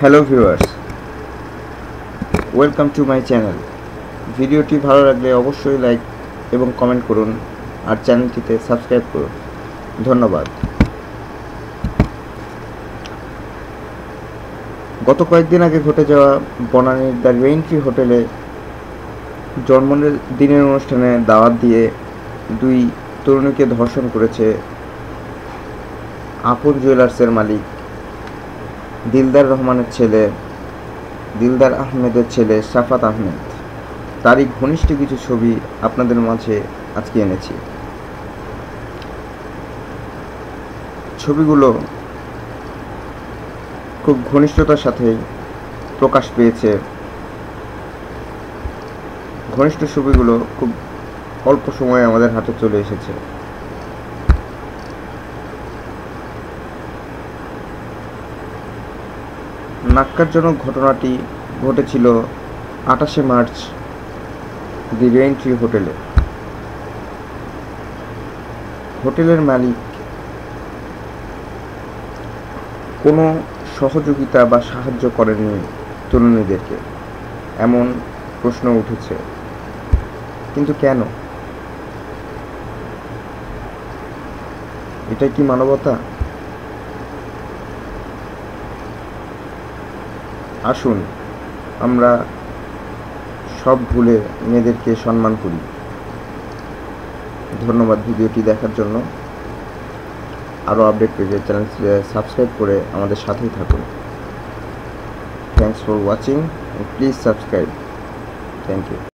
Hello viewers welcome to my channel ভিডিওটি ভালো লাগলে অবশ্যই লাইক এবং কমেন্ট করুন আর চ্যানেলটিতে সাবস্ক্রাইব করুন। ধন্যবাদ। গত কয়েকদিন আগে ঘটে যাওয়া বনানীর দ্য রেইনট্রি হোটেলে জন্মদিনের অনুষ্ঠানে দাওয়াত দিয়ে দুই তরুণীকে ধর্ষণ করেছে আপন জুয়েলার্সের মালিক। দিলদার রহমানের ছেলে, দিলদার আহমেদের ছেলে সাফাত আহমেদ। তারই ঘনিষ্ঠ কিছু ছবি আপনাদের মাঝে আজকে এনেছি। ছবিগুলো খুব ঘনিষ্ঠতার সাথে প্রকাশ পেয়েছে। ঘনিষ্ঠ ছবিগুলো খুব অল্প সময়ে আমাদের হাতে চলে এসেছে। নাক্কারজনক ঘটনাটি ঘটেছিল আঠাশে মার্চ দি রেন্ট্রি হোটেলে। হোটেলের মালিক কোনো সহযোগিতা বা সাহায্য করেননি তরুণীদেরকে, এমন প্রশ্ন উঠেছে। কিন্তু কেন? এটা কি মানবতা? আসুন, আমরা সব ভুলে মেয়েদেরকে সম্মান করি। ধন্যবাদ ভিডিওটি দেখার জন্য। আরও আপডেট পেতে চ্যানেল সাবস্ক্রাইব করে আমাদের সাথেই থাকুন। Thanks for watching please subscribe thank you